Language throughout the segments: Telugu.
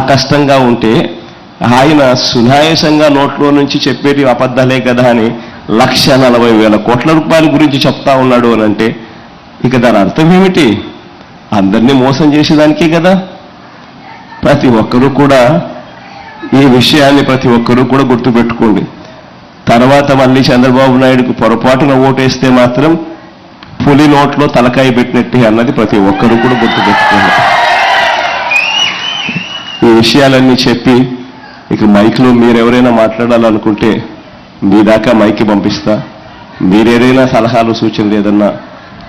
కష్టంగా ఉంటే ఆయన సునాయాసంగా నోట్లో నుంచి చెప్పేటి అబద్ధాలే కదా అని లక్ష నలభై వేల కోట్ల రూపాయల గురించి చెప్తా ఉన్నాడు అని అంటే ఇక దాని అర్థం ఏమిటి? అందరినీ మోసం చేసేదానికే కదా. ప్రతి ఒక్కరూ కూడా ఈ విషయాన్ని ప్రతి ఒక్కరూ కూడా గుర్తుపెట్టుకోండి. తర్వాత మళ్ళీ చంద్రబాబు నాయుడుకు పొరపాటున ఓటేస్తే మాత్రం పులి నోట్లో తలకాయ పెట్టినట్టే అన్నది ప్రతి ఒక్కరూ కూడా గుర్తుపెట్టుకోండి విషయాలన్నీ చెప్పి ఇక మైక్లో మీరెవరైనా మాట్లాడాలనుకుంటే మీ దాకా మైక్ పంపిస్తా. మీరేదైనా సలహాలు సూచనలు ఏదన్నా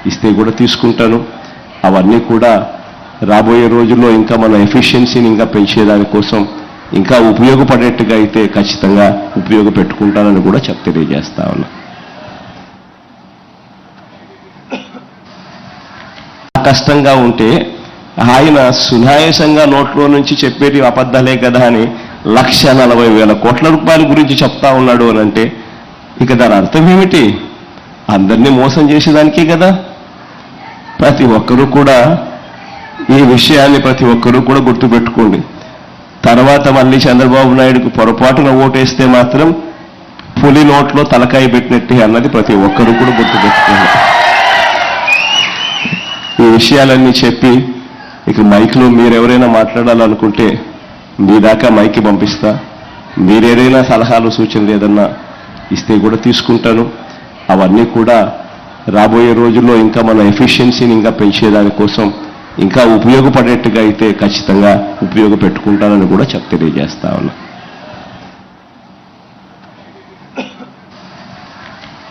ఇస్తే కూడా తీసుకుంటాను. అవన్నీ కూడా రాబోయే రోజుల్లో ఇంకా మన ఎఫిషియన్సీని ఇంకా పెంచేదానికోసం ఇంకా ఉపయోగపడేట్టుగా అయితే ఖచ్చితంగా ఉపయోగపెట్టుకుంటానని కూడా చెప్ తెలియజేస్తా ఉన్నా. కష్టంగా ఉంటే ఆయన సునాయాసంగా నోట్లో నుంచి చెప్పేటి అబద్ధాలే కదా అని లక్ష నలభై వేల కోట్ల రూపాయల గురించి చెప్తా ఉన్నాడు అని అంటే ఇక దాని అర్థం ఏమిటి? అందరినీ మోసం చేసేదానికే కదా. ప్రతి ఒక్కరూ కూడా ఈ విషయాన్ని ప్రతి ఒక్కరూ కూడా గుర్తుపెట్టుకోండి. తర్వాత మళ్ళీ చంద్రబాబు నాయుడుకు పొరపాటున ఓటేస్తే మాత్రం పులి నోట్లో తలకాయ పెట్టినట్టే అన్నది ప్రతి ఒక్కరూ కూడా గుర్తుపెట్టుకోండి ఈ విషయాలన్నీ చెప్పి ఇక మైక్లో మీరెవరైనా మాట్లాడాలనుకుంటే మీ దాకా మైక్కి పంపిస్తా. మీరేదైనా సలహాలు సూచనలు ఏదన్నా ఇస్తే కూడా తీసుకుంటాను. అవన్నీ కూడా రాబోయే రోజుల్లో ఇంకా మన ఎఫిషియన్సీని ఇంకా పెంచేదానికోసం ఇంకా ఉపయోగపడేట్టుగా అయితే ఖచ్చితంగా ఉపయోగపెట్టుకుంటానని కూడా చెప్ తెలియజేస్తా ఉన్నా.